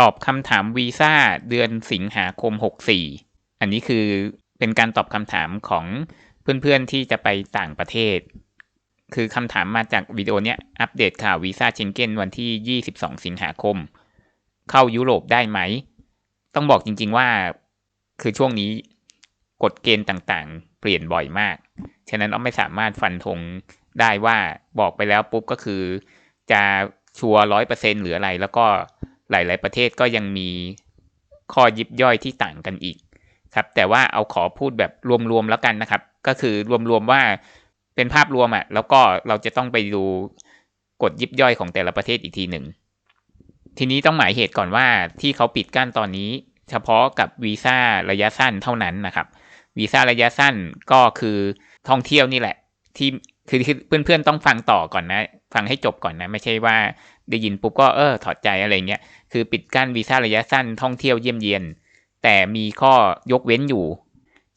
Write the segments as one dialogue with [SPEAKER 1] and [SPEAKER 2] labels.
[SPEAKER 1] ตอบคำถามวีซ่าเดือนสิงหาคม64อันนี้คือเป็นการตอบคำถามของเพื่อนๆที่จะไปต่างประเทศ คือคำถามมาจากวิดีโอเนี้ยอัปเดตข่าววีซ่าเชงเก้นวันที่ 22 สิงหาคม เข้ายุโรปได้ไหม ต้องบอกจริงๆว่าคือช่วงนี้กฎเกณฑ์ต่างๆ เปลี่ยนบ่อยมาก ฉะนั้นเราไม่สามารถฟันธงได้ว่าบอกไปแล้วปุ๊บก็คือ จะชัวร้อยเปอร์เซ็นหรืออะไร แล้วก็ หลาย ๆ ประเทศก็ยังมีข้อยิบย่อยที่ต่างกันอีกครับ แต่ว่าเอาขอพูดแบบรวม ๆ แล้วกันนะครับ ก็คือรวม ๆ ว่าเป็นภาพรวมอะ่ะ แล้วก็เราจะต้องไปดูกฎยิบย่อยของแต่ละประเทศอีกทีหนึ่ง ทีนี้ต้องหมายเหตุก่อนว่าที่เขาปิดกั้นตอนนี้ เฉพาะกับวีซ่าระยะสั้นเท่านั้นนะครับ วีซ่าระยะสั้นก็คือท่องเที่ยวนี่แหละ ที่คือเพื่อนๆต้องฟังต่อก่อนนะ ฟังให้จบก่อนนะ ไม่ใช่ว่าได้ยินปุ๊บก็เออถอดใจอะไรเงี้ยคือปิดกั้นวีซ่าระยะสั้นท่องเที่ยวเยี่ยมเยียน แต่มีข้อยกเว้นอยู่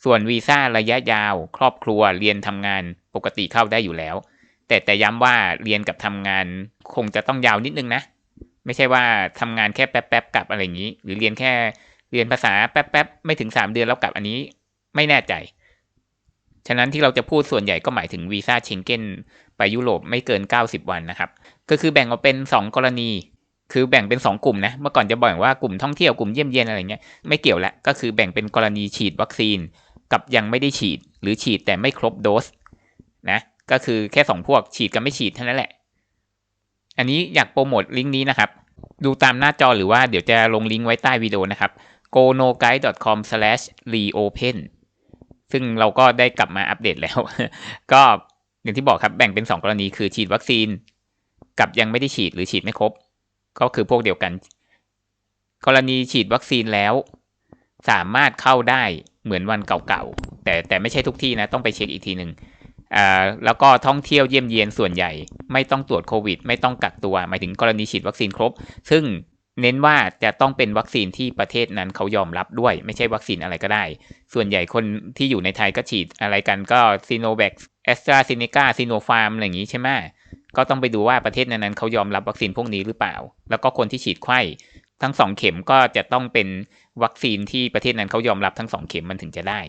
[SPEAKER 1] ส่วนวีซ่าระยะยาว ครอบครัวเรียนทำงานปกติเข้าได้อยู่แล้ว แต่แต่ย้ำว่าเรียนกับทำงานคงจะต้องยาวนิดนึงนะ ไม่ใช่ว่าทำงานแค่แป๊บๆกลับอะไรอย่างนี้ หรือเรียนแค่เรียนภาษาแป๊บๆไม่ถึงสามเดือนแล้วกลับอันนี้ไม่แน่ใจ ฉะนั้นที่เราจะพูดส่วนใหญ่ก็หมายถึงวีซ่าเชงเก้น ไปยุโรปไม่เกิน 90 วันนะครับ ก็คือแบ่งออกเป็น 2 กรณี คือแบ่งเป็น 2 กลุ่มนะ เมื่อก่อนจะบอกว่ากลุ่มท่องเที่ยวกลุ่มเยี่ยมเยียนอะไรเงี้ยไม่เกี่ยวละ ก็คือแบ่งเป็นกรณีฉีดวัคซีน กับยังไม่ได้ฉีด หรือฉีดแต่ไม่ครบโดสนะ ก็คือแค่ 2 พวกฉีดกับไม่ฉีดเท่านั้นแหละ อันนี้อยากโปรโมทลิงก์นี้นะครับ ดูตามหน้าจอหรือว่าเดี๋ยวจะลงลิงก์ไว้ใต้วิดีโอนะครับ gonoguide.com/reopen ซึ่งเราก็ได้กลับมาอัปเดตแล้ว ก็ อย่างที่บอกครับแบ่งเป็น 2 กรณีคือฉีดวัคซีน กับยังไม่ได้ฉีดหรือฉีดไม่ครบ ก็คือพวกเดียวกัน กรณีฉีดวัคซีนแล้ว สามารถเข้าได้เหมือนวันเก่าๆแต่แต่ไม่ใช่ทุกที่นะต้องไปเช็คอีกทีหนึ่งอ่าแล้วก็ท่องเที่ยวเยี่ยมเยียนส่วนใหญ่ ไม่ต้องตรวจโควิด ไม่ต้องกักตัวหมายถึงกรณีฉีดวัคซีนครบ ซึ่งเน้นว่าจะต้องเป็นวัคซีนที่ประเทศนั้นเขายอมรับด้วย ไม่ใช่วัคซีนอะไรก็ได้ ส่วนใหญ่คนที่อยู่ในไทยก็ฉีดอะไรกันก็ซีโนแวค แอสตราเซเนกาซีโนฟาร์มอะไรอย่างนี้ใช่ไหมก็ต้องไปดูว่าประเทศนั้นๆเขายอมรับวัคซีนพวกนี้หรือเปล่า แล้วก็คนที่ฉีดไข้ทั้งสองเข็มก็จะต้องเป็นวัคซีนที่ประเทศนั้นเขายอมรับทั้งสองเข็มมันถึงจะได้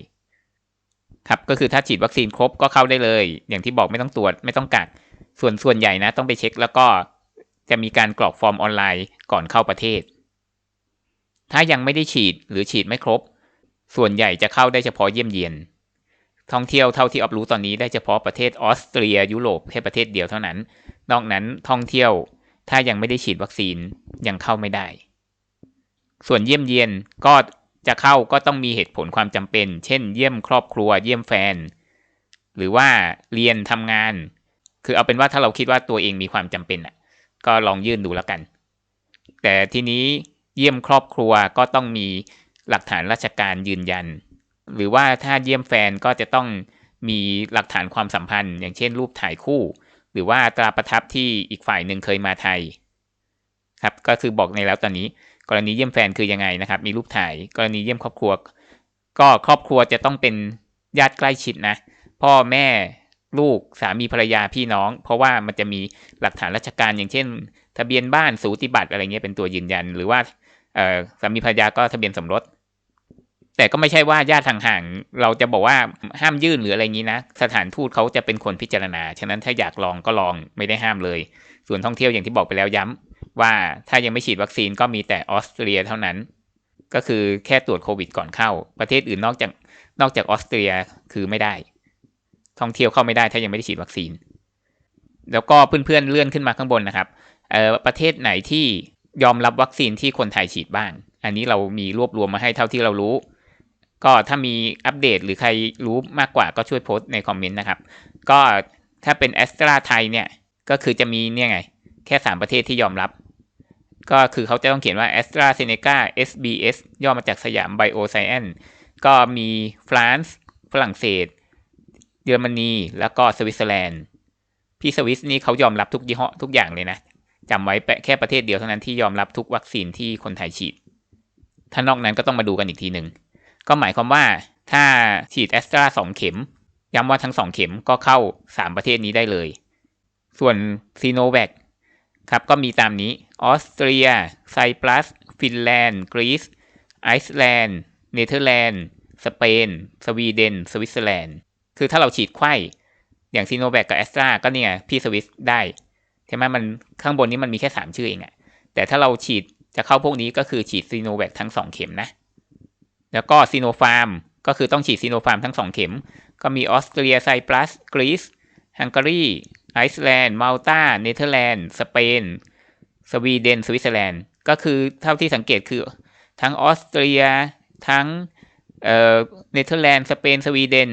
[SPEAKER 1] ครับก็คือถ้าฉีดวัคซีนครบก็เข้าได้เลย อย่างที่บอกไม่ต้องตรวจไม่ต้องกักส่วนส่วนใหญ่นะ ต้องไปเช็ค แล้วก็จะมีการกรอกฟอร์มออนไลน์ก่อนเข้าประเทศ ถ้ายังไม่ได้ฉีดหรือฉีดไม่ครบ ส่วนใหญ่จะเข้าได้เฉพาะเยี่ยมเยียน ท่องเที่ยวเท่าที่ออฟรู้ตอนนี้ได้เฉพาะประเทศออสเตรียยุโรปแค่ประเทศเดียวเท่านั้น นอกนั้นท่องเที่ยวถ้ายังไม่ได้ฉีดวัคซีนยังเข้าไม่ได้ ส่วนเยี่ยมเยียนก็จะเข้าก็ต้องมีเหตุผลความจำเป็น เช่น เยี่ยมครอบครัว เยี่ยมแฟน หรือว่าเรียนทำงาน คือเอาเป็นว่าถ้าเราคิดว่าตัวเองมีความจำเป็นอะ ก็ลองยื่นดูแล้วกัน แต่ทีนี้เยี่ยมครอบครัวก็ต้องมีหลักฐานราชการยืนยัน หรือว่าถ้าเยี่ยมแฟนก็จะต้องมีหลักฐานความสัมพันธ์ อย่างเช่น รูปถ่ายคู่ หรือว่าตราประทับที่อีกฝ่ายหนึ่งเคยมาไทยครับก็คือบอกในแล้วตอนนี้ กรณีเยี่ยมแฟนคือยังไงนะครับ มีรูปถ่าย กรณีเยี่ยมครอบครัว ก็ครอบครัวจะต้องเป็นญาติใกล้ชิดนะ พ่อแม่ลูกสามีภรรยาพี่น้อง เพราะว่ามันจะมีหลักฐานราชการอย่างเช่น ทะเบียนบ้านสูติบัตรอะไรเงี้ยเป็นตัวยืนยัน หรือว่าสามีภรรยาก็ทะเบียนสมรส แต่ก็ไม่ใช่ว่าญาติห่างๆเราจะบอกว่าห้ามยื่นหรืออะไรงี้นะ สถานทูตเขาจะเป็นคนพิจารณา ฉะนั้นถ้าอยากลองก็ลองไม่ได้ห้ามเลย ส่วนท่องเที่ยวอย่างที่บอกไปแล้วย้ำว่าถ้ายังไม่ฉีดวัคซีนก็มีแต่ออสเตรียเท่านั้น ก็คือแค่ตรวจโควิดก่อนเข้า ประเทศอื่นนอกจากนอกจากออสเตรียคือไม่ได้ ท่องเที่ยวเข้าไม่ได้ถ้ายังไม่ได้ฉีดวัคซีน แล้วก็เพื่อนๆเลื่อนขึ้นมาข้างบนนะครับเอ่อประเทศไหนที่ยอมรับวัคซีนที่คนไทยฉีดบ้าง อันนี้เรามีรวบรวมมาให้เท่าที่เรารู้ ก็ถ้ามีอัปเดตหรือใครรู้มากกว่าก็ช่วยโพสต์ในคอมเมนต์นะครับ ก็ถ้าเป็นแอสตราไทยเนี่ย ก็คือจะมีเนี่ยไง แค่ 3 ประเทศที่ยอมรับ ก็คือเขาจะต้องเขียนว่า a s t r a z เซ e c a SBS ย่อมาจากสยามไบโอไซแอนก็มีฟรานซ์ฝรั่งเศส เยอรมนี แล้วก็สวิตเซอร์แลนด์ พี่สวิสนี่เขายอมรับทุกยี่ห้อทุกอย่างเลยนะจำไว้แค่ประเทศเดียวเท่านั้นที่ยอมรับทุกวัคซีนที่คนไทยฉีด ถ้านอกนั้นก็ต้องมาดูกันอีกทีหนึ่ง ก็หมายความว่าถ้าฉีดแอสตราสองเข็ม ย้ำว่าทั้งสองเข็มก็เข้าสามประเทศนี้ได้เลย ส่วนซีโนแวคครับก็มีตามนี้ออสเตรีย ไซปรัส ฟินแลนด์ กรีซ ไอซ์แลนด์ เนเธอร์แลนด์ สเปน สวีเดน สวิตเซอร์แลนด์ คือถ้าเราฉีดไข้อย่างซีโนแวคกับแอสตราก็เนี่ยพี่สวิสได้ใช่ไหมมันข้างบนนี้มันมีแค่สามชื่อเองอะแต่ถ้าเราฉีดจะเข้าพวกนี้ก็คือฉีดซีโนแวคทั้งสองเข็มนะ แล้วก็ซีโนฟาร์มก็คือต้องฉีดซีโนฟาร์มทั้งสองเข็ม ก็มีออสเตรียไซปรัสกรีซฮังการีไอซ์แลนด์มาลตาเนเธอร์แลนด์สเปน สวีเดน สวิตเซอร์แลนด์ ก็คือเท่าที่สังเกตคือทั้งออสเตรียทั้งเอ่อเนเธอร์แลนด์ สเปน สวีเดน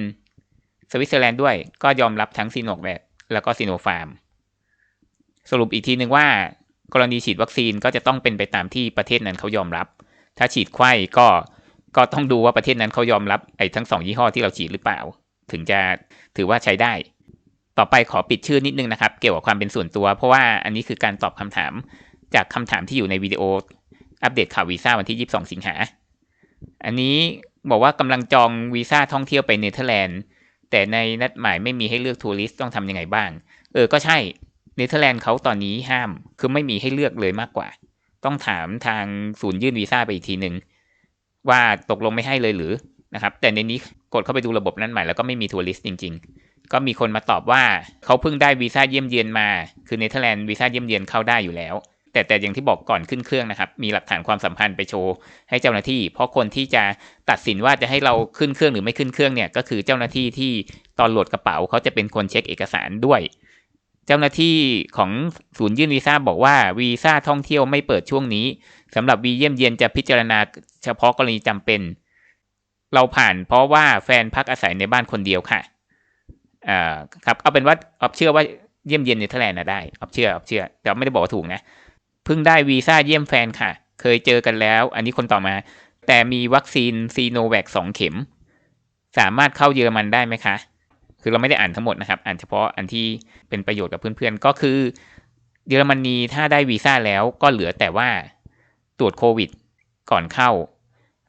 [SPEAKER 1] สวิตเซอร์แลนด์ด้วย ก็ยอมรับทั้งซีโนแวคแล้วก็ซีโนฟาร์ม สรุปอีกทีหนึ่งว่ากรณีฉีดวัคซีนก็จะต้องเป็นไปตามที่ประเทศนั้นเขายอมรับ ถ้าฉีดไข้ก็ ก็ต้องดูว่าประเทศนั้นเขายอมรับไอ้ทั้งสองยี่ห้อที่เราฉีดหรือเปล่า ถึงจะถือว่าใช้ได้ ต่อไปขอปิดชื่อนิดนึงนะครับ เกี่ยวกับความเป็นส่วนตัว เพราะว่าอันนี้คือการตอบคำถาม จากคำถามที่อยู่ในวิดีโออัปเดตข่าววีซ่าวันที่ 22 สิงหา อันนี้บอกว่ากำลังจองวีซ่าท่องเที่ยวไปเนเธอร์แลนด์ แต่ในนัดหมายไม่มีให้เลือกทัวริสต์ต้องทำยังไงบ้าง เออ ก็ใช่ เนเธอร์แลนด์เขาตอนนี้ห้าม คือไม่มีให้เลือกเลยมากกว่า ต้องถามทางศูนย์ยื่นวีซ่าไปอีกทีหนึ่ง ว่าตกลงไม่ให้เลยหรือนะครับ แต่ในนี้กดเข้าไปดูระบบนั้นใหม่แล้วก็ไม่มีทัวริสต์จริง ๆ ก็มีคนมาตอบว่าเขาเพิ่งได้วีซ่าเยี่ยมเยียนมา คือเนเธอร์แลนด์วีซ่าเยี่ยมเยียนเข้าได้อยู่แล้ว แต่แต่อย่างที่บอกก่อนขึ้นเครื่องนะครับ มีหลักฐานความสัมพันธ์ไปโชว์ให้เจ้าหน้าที่ เพราะคนที่จะตัดสินว่าจะให้เราขึ้นเครื่องหรือไม่ขึ้นเครื่องเนี่ย ก็คือเจ้าหน้าที่ที่ตอนโหลดกระเป๋าเขาจะเป็นคนเช็คเอกสารด้วยเจ้าหน้าที่ของศูนย์ยื่นวีซ่าบอกว่าวีซ่าท่องเที่ยวไม่เปิดช่วงนี้ สำหรับวีเยี่ยมเยียนจะพิจารณาเฉพาะกรณีจำเป็น เราผ่านเพราะว่าแฟนพักอาศัยในบ้านคนเดียวค่ะอ่าครับเอาเป็นว่าออฟเชื่อว่าเยี่ยมเยียนเนเธอร์แลนด์นะได้ออฟเชื่อออฟเชื่อแต่ไม่ได้บอกว่าถูกนะเพิ่งได้วีซ่าเยี่ยมแฟนค่ะ เคยเจอกันแล้ว อันนี้คนต่อมา แต่มีวัคซีนซีโนแวคสองเข็ม สามารถเข้าเยอรมันได้ไหมคะ คือเราไม่ได้อ่านทั้งหมดนะครับ อ่านเฉพาะอันที่เป็นประโยชน์กับเพื่อนๆ ก็คือ เยอรมนีถ้าได้วีซ่าแล้วก็เหลือแต่ว่า ตรวจโควิด ก่อนเข้า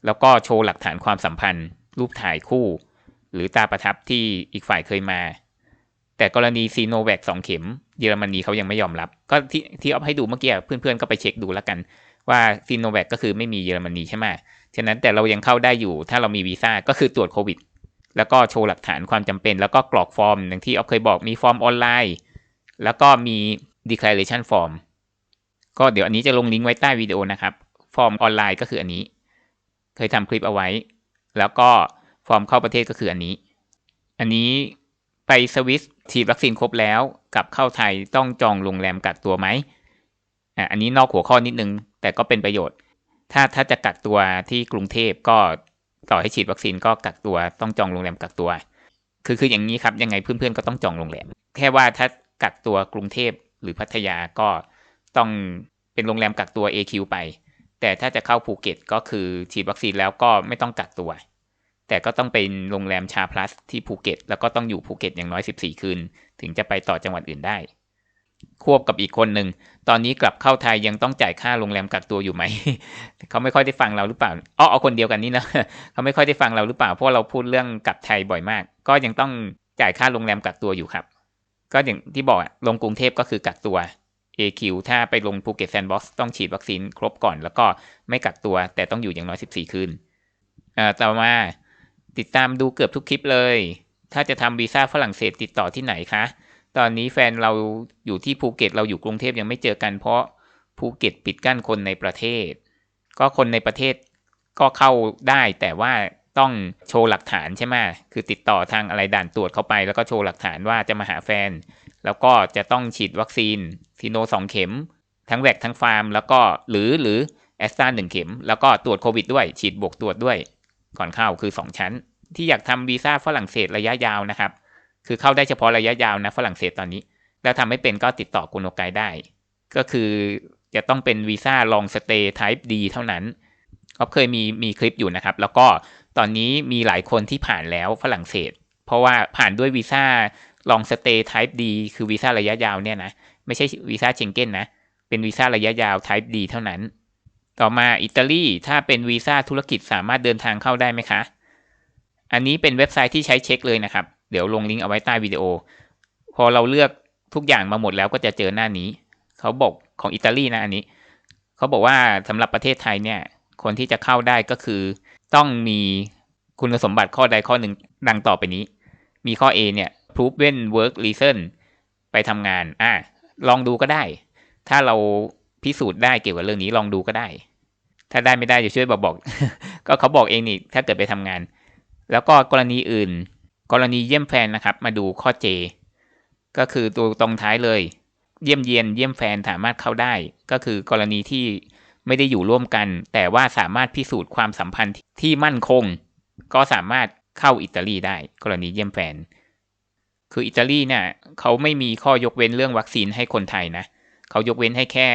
[SPEAKER 1] แล้วก็โชว์หลักฐานความสัมพันธ์ รูปถ่ายคู่ หรือตาประทับที่อีกฝ่ายเคยมา แต่กรณีซีโนแวคสองเข็ม เยอรมนีเขายังไม่ยอมรับ ก็ที่ที่เอาให้ดูเมื่อกี้เพื่อนๆก็ไปเช็คดูแล้วกัน ว่าซีโนแวคก็คือไม่มีเยอรมนีใช่ไหมฉะนั้นแต่เรายังเข้าได้อยู่ ถ้าเรามีวีซ่าก็คือตรวจโควิดแล้วก็โชว์หลักฐานความจำเป็น แล้วก็กรอกฟอร์มอย่างที่เอาเคยบอกมีฟอร์มออนไลน์ แล้วก็มี declaration form ก็เดี๋ยวอันนี้จะลงลิงก์ไว้ใต้วิดีโอนะครับ ฟอร์มออนไลน์ก็คืออันนี้ เคยทำคลิปเอาไว้ แล้วก็ฟอร์มเข้าประเทศก็คืออันนี้ อันนี้ไปสวิสฉีดวัคซีนครบแล้วกลับเข้าไทยต้องจองโรงแรมกักตัวไหมอะอันนี้นอกหัวข้อนิดนึง แต่ก็เป็นประโยชน์ ถ้าถ้าจะกักตัวที่กรุงเทพก็ต่อให้ฉีดวัคซีนก็กักตัวต้องจองโรงแรมกักตัว คือคืออย่างนี้ครับยังไงเพื่อนๆก็ต้องจองโรงแรม แค่ว่าถ้ากักตัวกรุงเทพหรือพัทยาก็ ต้องเป็นโรงแรมกักตัว AQ ไป แต่ถ้าจะเข้าภูเก็ตก็คือฉีดวัคซีนแล้วก็ไม่ต้องกักตัว แต่ก็ต้องเป็นโรงแรมชาพลัสที่ภูเก็ต แล้วก็ต้องอยู่ภูเก็ตอย่างน้อย 14 คืน ถึงจะไปต่อจังหวัดอื่นได้ ควบกับอีกคนหนึ่ง ตอนนี้กลับเข้าไทยยังต้องจ่ายค่าโรงแรมกักตัวอยู่ไหม เขาไม่ค่อยได้ฟังเราหรือเปล่าอ๋อเอาคนเดียวกันนี่นะ เขาไม่ค่อยได้ฟังเราหรือเปล่า เพราะเราพูดเรื่องกลับไทยบ่อยมาก ก็ยังต้องจ่ายค่าโรงแรมกักตัวอยู่ครับ ก็อย่างที่บอกลงกรุงเทพก็คือกักตัว AQ ถ้าไปลงภูเก็ตแซนด์บ็อกซ์ต้องฉีดวัคซีนครบก่อน แล้วก็ไม่กักตัว แต่ต้องอยู่อย่างน้อย 14 คืนต่อมาติดตามดูเกือบทุกคลิปเลย ถ้าจะทำวีซ่าฝรั่งเศสติดต่อที่ไหนคะ ตอนนี้แฟนเราอยู่ที่ภูเก็ตเราอยู่กรุงเทพยังไม่เจอกันเพราะภูเก็ตปิดกั้นคนในประเทศ ก็คนในประเทศก็เข้าได้แต่ว่าต้องโชว์หลักฐานใช่ไหมคือติดต่อทางอะไรด่านตรวจเข้าไป แล้วก็โชว์หลักฐานว่าจะมาหาแฟน แล้วก็จะต้องฉีดวัคซีนซีโนสองเข็ม ทั้งแวกทั้งฟาร์ม แล้วก็หรือหรือแอสตราหนึ่งเข็ม แล้วก็ตรวจโควิดด้วย ฉีดบวกตรวจด้วย ก่อนเข้าคือ 2 ชั้น ที่อยากทำวีซ่าฝรั่งเศสระยะยาวนะครับ คือเข้าได้เฉพาะระยะยาวนะฝรั่งเศสตอนนี้ แล้วทำไม่เป็นก็ติดต่อกุนโอไกได้ ก็คือจะต้องเป็นวีซ่าลองสเตย์ไทป์ดีเท่านั้นก็เคยมีมีคลิปอยู่นะครับ แล้วก็ตอนนี้มีหลายคนที่ผ่านแล้วฝรั่งเศส เพราะว่าผ่านด้วยวีซ่า ลองสเตย์ไทป์ดีคือวีซ่าระยะยาวเนี่ยนะ ไม่ใช่วีซ่าเชงเก้นนะ เป็นวีซ่าระยะยาวไทป์ดีเท่านั้น ต่อมาอิตาลีถ้าเป็นวีซ่าธุรกิจสามารถเดินทางเข้าได้ไหมคะ อันนี้เป็นเว็บไซต์ที่ใช้เช็คเลยนะครับ เดี๋ยวลงลิงก์เอาไว้ใต้วิดีโอ พอเราเลือกทุกอย่างมาหมดแล้วก็จะเจอหน้านี้ เขาบอกของอิตาลีนะอันนี้ เขาเขาบอกว่าสำหรับประเทศไทยเนี่ย คนที่จะเข้าได้ก็คือ ต้องมีคุณสมบัติข้อใดข้อหนึ่งดังต่อไปนี้ มีข้อ A เนี่ย proven work reason ไปทำงาน อะ ลองดูก็ได้ ถ้าเราพิสูจน์ได้เกี่ยวกับเรื่องนี้ลองดูก็ได้ ถ้าได้ไม่ได้จะช่วยบอกบอก ก็เขาบอกเองนี่ ถ้าเกิดไปทำงาน แล้วก็กรณีอื่น กรณีเยี่ยมแฟนนะครับ มาดูข้อ J ก็คือตัวตรงท้ายเลย เยี่ยมเยียนเยี่ยมแฟนสามารถเข้าได้ ก็คือกรณีที่ไม่ได้อยู่ร่วมกัน แต่ว่าสามารถพิสูจน์ความสัมพันธ์ที่มั่นคง ก็สามารถเข้าอิตาลีได้ กรณีเยี่ยมแฟน คืออิตาลีเนี่ยเขาไม่มีข้อยกเว้นเรื่องวัคซีนให้คนไทยนะเขายกเว้นให้แค่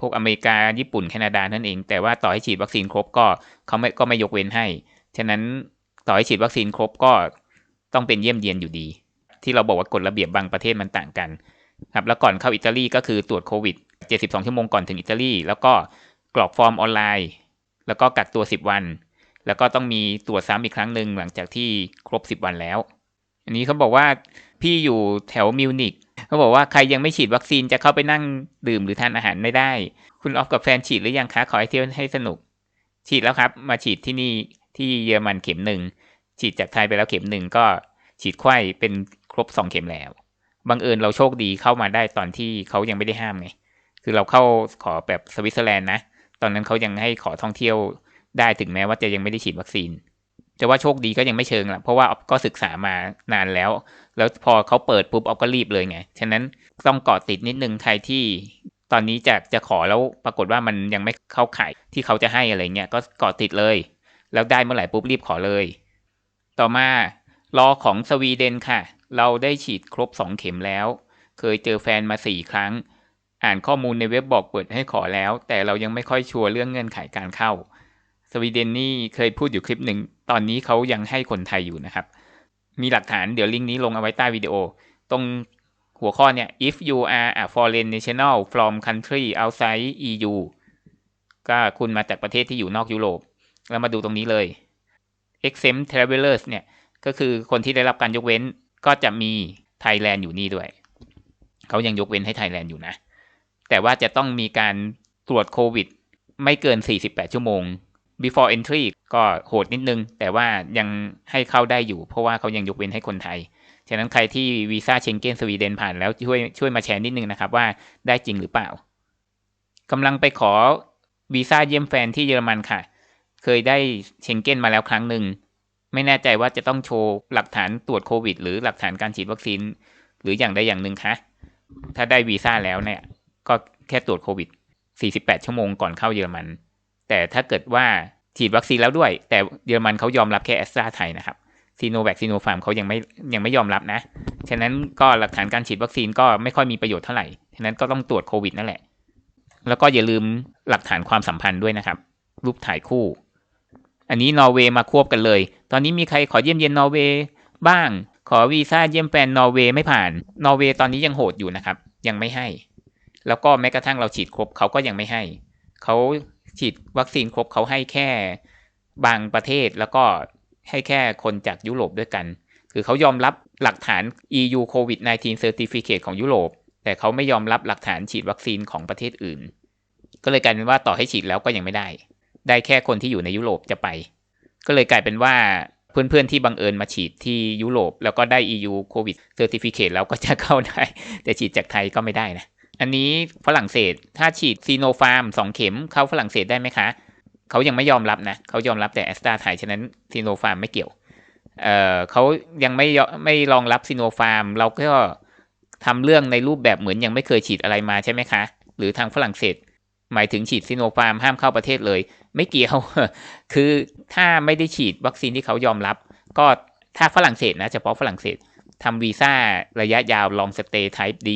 [SPEAKER 1] พวกอเมริกาญี่ปุ่นแคนาดานั่นเอง แต่ว่าต่อให้ฉีดวัคซีนครบก็เขาไม่ก็ไม่ยกเว้นให้ ฉะนั้นต่อให้ฉีดวัคซีนครบก็ต้องเป็นเยี่ยมเยียนอยู่ดี ที่เราบอกว่ากฎระเบียบบางประเทศมันต่างกันครับแล้วก่อนเข้าอิตาลีก็คือตรวจโควิด 72 ชั่วโมงก่อนถึงอิตาลีแล้วก็กรอกฟอร์มออนไลน์ แล้วก็กักตัว 10 วัน แล้วก็ต้องมีตรวจซ้ำอีกครั้งหนึ่งหลังจากที่ครบ 10 วันแล้ว อันนี้เขาบอกว่าพี่อยู่แถวมิวนิกเขาบอกว่าใครยังไม่ฉีดวัคซีนจะเข้าไปนั่งดื่มหรือทานอาหารไม่ได้ คุณออฟกับแฟนฉีดหรือยังคะขอให้เที่ยวให้สนุก ฉีดแล้วครับ มาฉีดที่นี่ที่เยอรมันเข็มหนึ่งฉีดจากไทยไปแล้วเข็มหนึ่งก็ฉีดไข้เป็นครบสองเข็มแล้วบังเอิญเราโชคดีเข้ามาได้ตอนที่เขายังไม่ได้ห้ามไง คือเราเข้าขอแบบสวิตเซอร์แลนด์นะ ตอนนั้นเขายังให้ขอท่องเที่ยวได้ถึงแม้ว่าจะยังไม่ได้ฉีดวัคซีน จะว่าโชคดีก็ยังไม่เชิงละเพราะว่าก็ศึกษามานานแล้ว แล้วพอเขาเปิดปุ๊บออฟก็รีบเลยไง ฉะนั้นต้องเกาะติดนิดนึงใครที่ตอนนี้จะจะขอแล้วปรากฏว่ามันยังไม่เข้าข่ายที่เขาจะให้อะไรเงี้ยก็เกาะติดเลย แล้วได้เมื่อไหร่ปุ๊บรีบขอเลย ต่อมารอของสวีเดนค่ะ เราได้ฉีดครบสองเข็มแล้ว เคยเจอแฟนมาสี่ครั้ง อ่านข้อมูลในเว็บบอกเปิดให้ขอแล้ว แต่เรายังไม่ค่อยชัวร์เรื่องเงื่อนไขการเข้า สวีเดนนี่เคยพูดอยู่คลิปหนึ่ง ตอนนี้เขายังให้คนไทยอยู่นะครับ มีหลักฐานเดี๋ยวลิงก์นี้ลงเอาไว้ใต้วิดีโอ ตรงหัวข้อเนี่ย if you are a foreign national from country outside EU ก็คุณมาจากประเทศที่อยู่นอกยุโรป แล้วมาดูตรงนี้เลย exempt travelers เนี่ย ก็คือคนที่ได้รับการยกเว้นก็จะมีไทยแลนด์อยู่นี่ด้วย เขายังยกเว้นให้ไทยแลนด์อยู่นะ แต่ว่าจะต้องมีการตรวจโควิด ไม่เกิน 48 ชั่วโมง before entry ก็โหดนิดนึง แต่ว่ายังให้เข้าได้อยู่ เพราะว่าเขายังยกเว้นให้คนไทย ฉะนั้นใครที่วีซ่าเชงเก้นสวีเดนผ่านแล้วช่วยช่วยมาแชร์นิดนึงนะครับว่าได้จริงหรือเปล่ากำลังไปขอวีซ่าเยี่ยมแฟนที่เยอรมันค่ะ เคยได้เชงเก้นมาแล้วครั้งหนึ่ง ไม่แน่ใจว่าจะต้องโชว์หลักฐานตรวจโควิด หรือหลักฐานการฉีดวัคซีน หรืออย่างใดอย่างหนึ่งคะถ้าได้วีซ่าแล้วเนี่ย ก็แค่ตรวจโควิด 48 ชั่วโมงก่อนเข้าเยอรมัน แต่ถ้าเกิดว่าฉีดวัคซีนแล้วด้วย แต่เยอรมันเขายอมรับแค่แอสตราไทยนะครับซีโนแวคซีโนฟาร์มเขายังไม่ยังไม่ยอมรับนะ ฉะนั้นก็หลักฐานการฉีดวัคซีนก็ไม่ค่อยมีประโยชน์เท่าไหร่ ฉะนั้นก็ต้องตรวจโควิดนั่นแหละ แล้วก็อย่าลืมหลักฐานความสัมพันธ์ด้วยนะครับ รูปถ่ายคู่ อันนี้นอร์เวย์มาควบกันเลย ตอนนี้มีใครขอเยี่ยมเยียนนอร์เวย์บ้าง ขอวีซ่าเยี่ยมแฟนนอร์เวย์ไม่ผ่าน นอร์เวย์ตอนนี้ยังโหดอยู่นะครับ ยังไม่ให้ แล้วก็แม้กระทั่งเราฉีดครบเขาก็ยังไม่ให้ เขา ฉีดวัคซีนครบเขาให้แค่บางประเทศแล้วก็ให้แค่คนจากยุโรปด้วยกัน คือเขายอมรับหลักฐาน EU COVID-19 Certificate ของยุโรป แต่เขาไม่ยอมรับหลักฐานฉีดวัคซีนของประเทศอื่น ก็เลยกลายเป็นว่าต่อให้ฉีดแล้วก็ยังไม่ได้ ได้แค่คนที่อยู่ในยุโรปจะไป ก็เลยกลายเป็นว่าเพื่อนๆที่บังเอิญมาฉีดที่ยุโรป แล้วก็ได้ EU COVID Certificate แล้วก็จะเข้าได้ แต่ฉีดจากไทยก็ไม่ได้นะ อันนี้ฝรั่งเศสถ้าฉีดซีโนฟาร์มสองเข็มเข้าฝรั่งเศสได้ไหมคะเขายังไม่ยอมรับนะเขายอมรับแต่แอสตราไทยฉะนั้นซีโนฟาร์มไม่เกี่ยวเออเขายังไม่ไม่รองรับซีโนฟาร์ม เราก็ทำเรื่องในรูปแบบเหมือนยังไม่เคยฉีดอะไรมาใช่ไหมคะ หรือทางฝรั่งเศส หมายถึงฉีดซีโนฟาร์มห้ามเข้าประเทศเลย ไม่เกี่ยว คือถ้าไม่ได้ฉีดวัคซีนที่เขายอมรับ ก็ถ้าฝรั่งเศสนะเฉพาะฝรั่งเศสทำวีซ่าระยะยาว long stay type D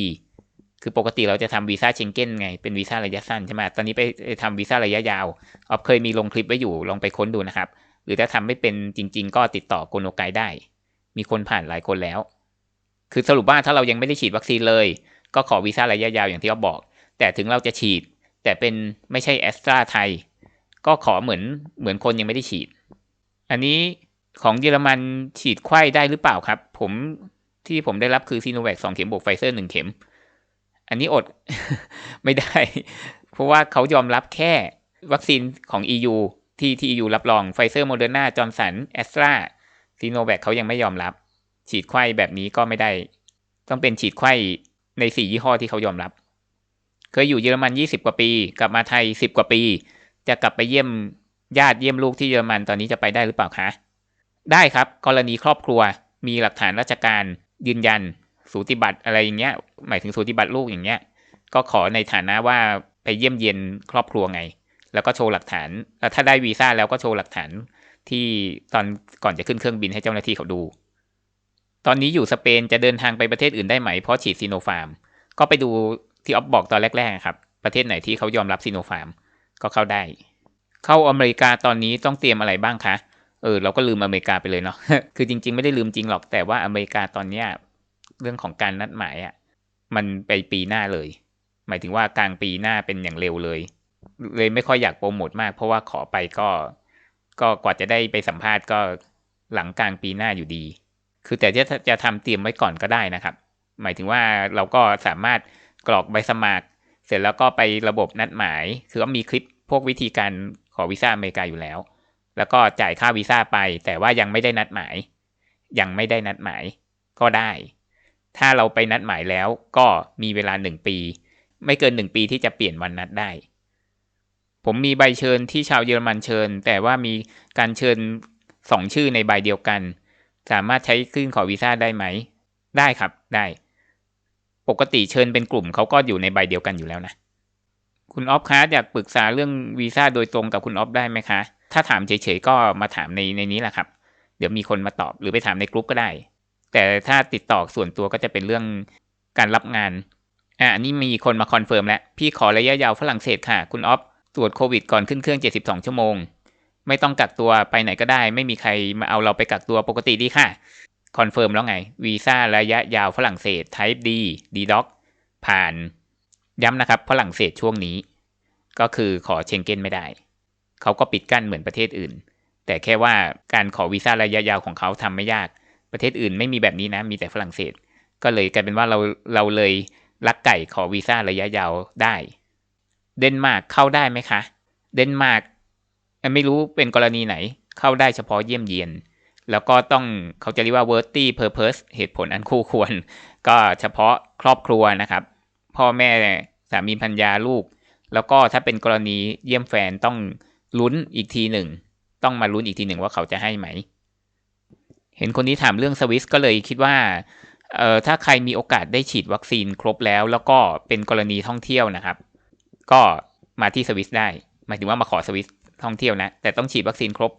[SPEAKER 1] คือปกติเราจะทำวีซ่าเชงเก้นไง เป็นวีซ่าระยะสั้นใช่ไหมตอนนี้ไปทำวีซ่าระยะยาวออฟเคยมีลงคลิปไว้อยู่ลองไปค้นดูนะครับ หรือถ้าทำไม่เป็นจริง ๆ ก็ติดต่อโกโนไกได้ มีคนผ่านหลายคนแล้ว คือสรุปว่าถ้าเรายังไม่ได้ฉีดวัคซีนเลย ก็ขอวีซ่าระยะยาวอย่างที่ออฟบอก แต่ถึงเราจะฉีด แต่เป็นไม่ใช่แอสตราไทย ก็ขอเหมือนเหมือนคนยังไม่ได้ฉีด อันนี้ของเยอรมันฉีดไข้ได้หรือเปล่าครับ ผมที่ผมได้รับคือซีโนแวคสองเข็มบวกไฟเซอร์หนึ่งเข็ม อันนี้อดไม่ได้ เพราะว่าเขายอมรับแค่วัคซีนของ EU ที่ที่ EU รับรองไฟเซอร์โมเดอร์นาจอร์นสันแอสตราซีโนแวคเขายังไม่ยอมรับ ฉีดไข้แบบนี้ก็ไม่ได้ ต้องเป็นฉีดไข้ในสี่ยี่ห้อที่เขายอมรับ เคยอยู่เยอรมันยี่สิบกว่าปี กลับมาไทยสิบกว่าปี จะกลับไปเยี่ยมญาติเยี่ยมลูกที่เยอรมันตอนนี้จะไปได้หรือเปล่าคะ ได้ครับ กรณีครอบครัวมีหลักฐานราชการยืนยัน สูติบัตรอะไรอย่างเงี้ย หมายถึงสูติบัตรลูกอย่างเงี้ย ก็ขอในฐานะว่าไปเยี่ยมเยียนครอบครัวไง แล้วก็โชว์หลักฐาน ถ้าได้วีซ่าแล้วก็โชว์หลักฐานที่ตอนก่อนจะขึ้นเครื่องบินให้เจ้าหน้าที่เขาดู ตอนนี้อยู่สเปนจะเดินทางไปประเทศอื่นได้ไหม เพราะฉีดซีโนฟาร์ม ก็ไปดูที่ออฟบอกตอนแรกๆครับ ประเทศไหนที่เขายอมรับซีโนฟาร์ม ก็เข้าได้ เข้าอเมริกาตอนนี้ต้องเตรียมอะไรบ้างคะ เออเราก็ลืมอเมริกาไปเลยเนาะ คือจริง ๆ ไม่ได้ลืมจริงหรอก แต่ว่าอเมริกาตอนเนี้ย เรื่องของการนัดหมายอะ่ะมันไปปีหน้าเลย หมายถึงว่ากลางปีหน้าเป็นอย่างเร็วเลย เลยไม่ค่อยอยากโปรโมทมาก เพราะว่าขอไปก็ ก็กว่าจะได้ไปสัมภาษณ์ก็หลังกลางปีหน้าอยู่ดี คือแต่จะจะทำเตรียมไว้ก่อนก็ได้นะครับ หมายถึงว่าเราก็สามารถกรอกใบสมัคร เสร็จแล้วก็ไประบบนัดหมาย คือว่ามีคลิปพวกวิธีการขอวีซ่าอเมริกาอยู่แล้ว แล้วก็จ่ายค่าวีซ่าไป แต่ว่ายังไม่ได้นัดหมาย ยังไม่ได้นัดหมายก็ได้ ถ้าเราไปนัดหมายแล้วก็มีเวลาหนึ่งปี ไม่เกินหนึ่งปีที่จะเปลี่ยนวันนัดได้ ผมมีใบเชิญที่ชาวเยอรมันเชิญ แต่ว่ามีการเชิญสองชื่อในใบเดียวกัน สามารถใช้ขึ้นขอวีซ่าได้ไหม ได้ครับได้ ปกติเชิญเป็นกลุ่มเขาก็อยู่ในใบเดียวกันอยู่แล้วนะคุณออฟคะอยากปรึกษาเรื่องวีซ่าโดยตรงกับคุณออฟได้ไหมคะ ถ้าถามเฉยๆก็มาถามในในนี้แหละครับ เดี๋ยวมีคนมาตอบหรือไปถามในกลุ่มก็ได้ แต่ถ้าติดต่อส่วนตัวก็จะเป็นเรื่องการรับงาน อ่านี่มีคนมาคอนเฟิร์มแล้ว พี่ขอระยะยาวฝรั่งเศสค่ะ คุณออฟตรวจโควิดก่อนขึ้นเครื่อง 72 ชั่วโมง ไม่ต้องกักตัวไปไหนก็ได้ ไม่มีใครมาเอาเราไปกักตัวปกติดีค่ะ คอนเฟิร์มแล้วไง วีซ่าระยะยาวฝรั่งเศส Type D D Doc ผ่าน ย้ำนะครับ ฝรั่งเศสช่วงนี้ ก็คือขอเชงเก้นไม่ได้ เขาก็ปิดกั้นเหมือนประเทศอื่น แต่แค่ว่าการขอวีซ่าระยะยาวของเขาทำไม่ยาก ประเทศอื่นไม่มีแบบนี้นะ มีแต่ฝรั่งเศส ก็เลยกลายเป็นว่าเราเราเลยลักไก่ขอวีซ่าระยะยาวได้ เดนมาร์กเข้าได้ไหมคะ เดนมาร์กไม่รู้เป็นกรณีไหน เข้าได้เฉพาะเยี่ยมเยียน แล้วก็ต้องเขาจะเรียกว่า worthy purpose เหตุผลอันคู่ควร ก็เฉพาะครอบครัวนะครับ พ่อแม่สามีพัญญาลูก แล้วก็ถ้าเป็นกรณีเยี่ยมแฟนต้องลุ้นอีกทีหนึ่ง ต้องมาลุ้นอีกทีหนึ่งว่าเขาจะให้ไหม เห็นคนนี้ถามเรื่องสวิสก็เลยคิดว่าเอ่อถ้าใครมีโอกาสได้ฉีดวัคซีนครบแล้ว แล้วก็เป็นกรณีท่องเที่ยวนะครับ ก็มาที่สวิสได้หมายถึงว่ามาขอสวิสท่องเที่ยวนะ แต่ต้องฉีดวัคซีนครบ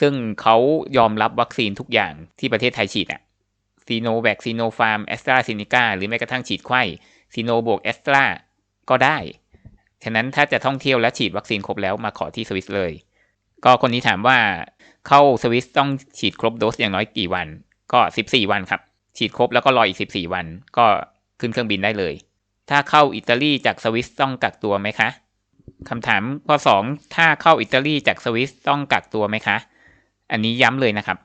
[SPEAKER 1] ซึ่งเขายอมรับวัคซีนทุกอย่างที่ประเทศไทยฉีดอะซีโนแวคซีโนฟาร์มแอสตราซเนกาหรือแม้กระทั่งฉีดไข้ซีโนบวกแอสตราก็ได้ ฉะนั้นถ้าจะท่องเที่ยวและฉีดวัคซีนครบแล้วมาขอที่สวิสเลย ก็คนนี้ถามว่า เข้าสวิสต้องฉีดครบโดสอย่างน้อยกี่วัน ก็ 14 วันครับ ฉีดครบแล้วก็รออีก 14 วัน ก็ขึ้นเครื่องบินได้เลย ถ้าเข้าอิตาลีจากสวิสต้องกักตัวไหมคะคำถามข้อ 2 ถ้าเข้าอิตาลีจากสวิสต้องกักตัวไหมคะ อันนี้ย้ำเลยนะครับ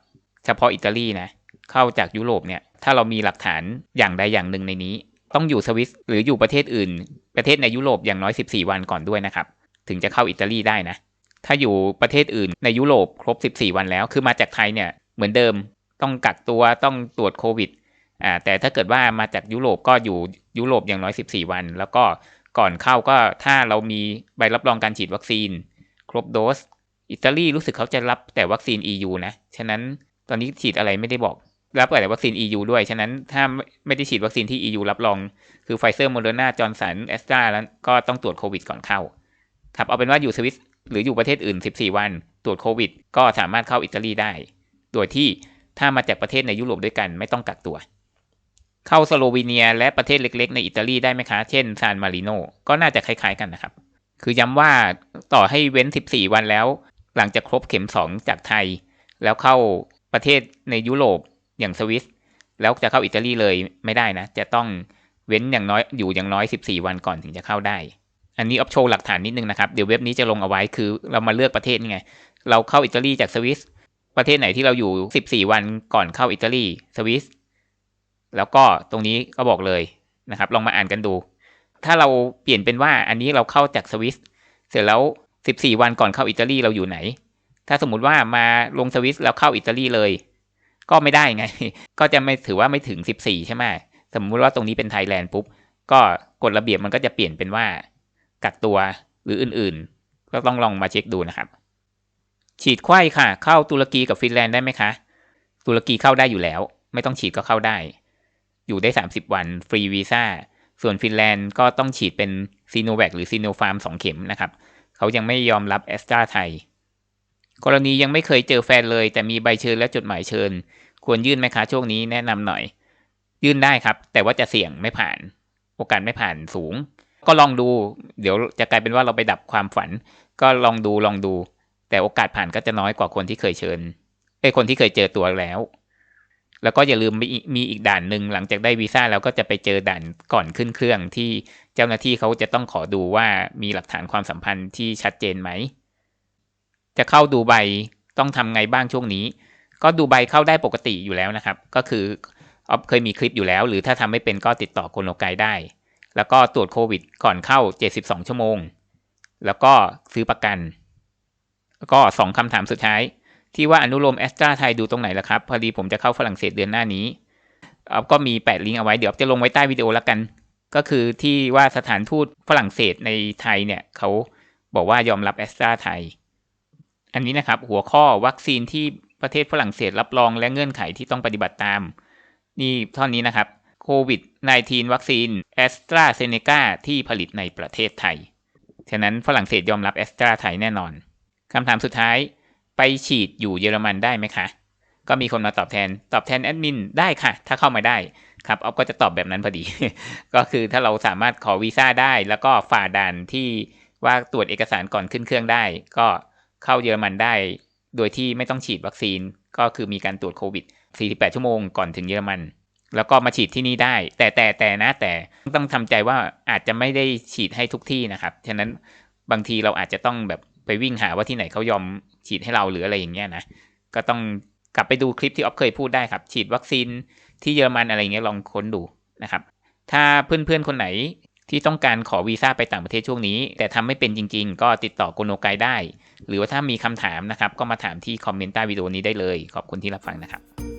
[SPEAKER 1] เฉพาะอิตาลีนะ เข้าจากยุโรปเนี่ย ถ้าเรามีหลักฐานอย่างใดอย่างหนึ่งในนี้ ต้องอยู่สวิสหรืออยู่ประเทศอื่น ประเทศในยุโรปอย่างน้อย 14 วันก่อนด้วยนะครับ ถึงจะเข้าอิตาลีได้นะ ถ้าอยู่ประเทศอื่นในยุโรปครบ 14 วันแล้ว คือมาจากไทยเนี่ยเหมือนเดิมต้องกักตัวต้องตรวจโควิดอ่าแต่ถ้าเกิดว่ามาจากยุโรปก็อยู่ยุโรปอย่างน้อย 14 วัน แล้วก็ก่อนเข้าก็ถ้าเรามีใบรับรองการฉีดวัคซีน ครบโดสอิตาลีรู้สึกเขาจะรับแต่วัคซีน EU นะ ฉะนั้นตอนนี้ฉีดอะไรไม่ได้บอกรับแต่วัคซีน EU ด้วย ฉะนั้นถ้าไม่ได้ฉีดวัคซีนที่ EU รับรอง คือไฟเซอร์โมเดอร์นาจอร์นสันแอสตราแล้วก็ต้องตรวจโควิดก่อนเข้า ครับ เอาเป็นว่าอยู่สวิส หรืออยู่ประเทศอื่น 14 วัน ตรวจโควิด ก็สามารถเข้าอิตาลีได้ โดยที่ถ้ามาจากประเทศในยุโรปด้วยกันไม่ต้องกักตัว เข้าสโลวีเนียและประเทศเล็ก ๆ ในอิตาลีได้ไหมคะ เช่นซานมาริโนก็น่าจะคล้ายๆกันนะครับ คือย้ำว่าต่อให้เว้น 14 วันแล้ว หลังจากครบเข็ม 2 จากไทย แล้วเข้าประเทศในยุโรปอย่างสวิสแล้วจะเข้าอิตาลีเลยไม่ได้นะ จะต้องเว้นอย่างน้อยอยู่อย่างน้อย 14 วันก่อนถึงจะเข้าได้ อันนี้ออฟโชว์หลักฐานนิดนึงนะครับ เดี๋ยวเว็บนี้จะลงเอาไว้คือเรามาเลือกประเทศไง เราเข้าอิตาลีจากสวิสประเทศไหนที่เราอยู่ 14 วันก่อนเข้าอิตาลีสวิสแล้วก็ตรงนี้ก็บอกเลยนะครับ ลองมาอ่านกันดู ถ้าเราเปลี่ยนเป็นว่าอันนี้เราเข้าจากสวิสเสร็จแล้ว 14 วันก่อนเข้าอิตาลีเราอยู่ไหน ถ้าสมมุติว่ามาลงสวิสแล้วเข้าอิตาลีเลย ก็ไม่ได้ไง ก็จะไม่ถือว่าไม่ถึง 14 ใช่ไหมสมมุติว่าตรงนี้เป็นไทยแลนด์ปุ๊บก็กฎระเบียบมันก็จะเปลี่ยนเป็นว่า กักตัวหรืออื่นๆ ก็ต้องลองมาเช็คดูนะครับ ฉีดไข้ค่ะ เข้าตุรกีกับฟินแลนด์ได้ไหมคะ ตุรกีเข้าได้อยู่แล้ว ไม่ต้องฉีดก็เข้าได้ อยู่ได้ 30 วันฟรีวีซ่าส่วนฟินแลนด์ก็ต้องฉีดเป็นซีโนแวคหรือซีโนฟาร์ม2เข็มนะครับ เขายังไม่ยอมรับแอสตราไทย กรณียังไม่เคยเจอแฟนเลย แต่มีใบเชิญและจดหมายเชิญ ควรยื่นไหมคะช่วงนี้แนะนำหน่อย ยื่นได้ครับ แต่ว่าจะเสี่ยงไม่ผ่าน โอกาสไม่ผ่านสูง ก็ลองดู เดี๋ยวจะกลายเป็นว่าเราไปดับความฝัน ก็ลองดูลองดู แต่โอกาสผ่านก็จะน้อยกว่าคนที่เคยเชิญไอ้คนที่เคยเจอตัวแล้ว แล้วก็อย่าลืมมีมีอีกด่านหนึ่งหลังจากได้วีซ่าแล้วก็จะไปเจอด่านก่อนขึ้นเครื่องที่เจ้าหน้าที่เขาจะต้องขอดูว่ามีหลักฐานความสัมพันธ์ที่ชัดเจนไหม จะเข้าดูใบต้องทำไงบ้างช่วงนี้ ก็ดูใบเข้าได้ปกติอยู่แล้วนะครับ ก็คือออฟเคยมีคลิปอยู่แล้ว หรือถ้าทำไม่เป็นก็ติดต่อคนโลไกได้ แล้วก็ตรวจโควิดก่อนเข้า 72 ชั่วโมง แล้วก็ซื้อประกัน แล้วก็สองคำถามสุดท้าย ที่ว่าอนุโลมแอสตราไทยดูตรงไหนล่ะครับ พอดีผมจะเข้าฝรั่งเศสเดือนหน้านี้ออฟก็มีแปะลิงก์เอาไว้ เดี๋ยวจะลงไว้ใต้วิดีโอแล้วกัน ก็คือที่ว่าสถานทูตฝรั่งเศสในไทยเนี่ยเขาบอกว่ายอมรับแอสตราไทย อันนี้นะครับหัวข้อวัคซีนที่ประเทศฝรั่งเศสรับรองและเงื่อนไขที่ต้องปฏิบัติตาม นี่ท่อนนี้นะครับ โควิด -19 วัคซีนแอสตราเซเนกาที่ผลิตในประเทศไทย ฉะนั้นฝรั่งเศสยอมรับแอสตราไทยแน่นอน คำถามสุดท้าย ไปฉีดอยู่เยอรมันได้ไหมคะ ก็มีคนมาตอบแทน ตอบแทนแอดมินได้ค่ะ ถ้าเข้ามาได้ครับออฟก็จะตอบแบบนั้นพอดี ก็คือถ้าเราสามารถขอวีซ่าได้ แล้วก็ฝ่าด่านที่ว่าตรวจเอกสารก่อนขึ้นเครื่องได้ ก็เข้าเยอรมันได้ โดยที่ไม่ต้องฉีดวัคซีน ก็คือมีการตรวจโควิด 48 ชั่วโมงก่อนถึงเยอรมัน แล้วก็มาฉีดที่นี่ได้ แต่แต่แต่นะแต่ต้องทำใจว่าอาจจะไม่ได้ฉีดให้ทุกที่นะครับ ฉะนั้นบางทีเราอาจจะต้องแบบไปวิ่งหาว่าที่ไหนเขายอมฉีดให้เราหรืออะไรอย่างเงี้ยนะ ก็ต้องกลับไปดูคลิปที่ออฟเคยพูดได้ครับ ฉีดวัคซีนที่เยอรมันอะไรเงี้ยลองค้นดูนะครับ ถ้าเพื่อนๆคนไหนที่ต้องการขอวีซ่าไปต่างประเทศช่วงนี้ แต่ทำไม่เป็นจริง ๆ ก็ติดต่อโกโนไกได้ หรือว่าถ้ามีคำถามนะครับ ก็มาถามที่คอมเมนต์ใต้วิดีโอนี้ได้เลย ขอบคุณที่รับฟังนะครับ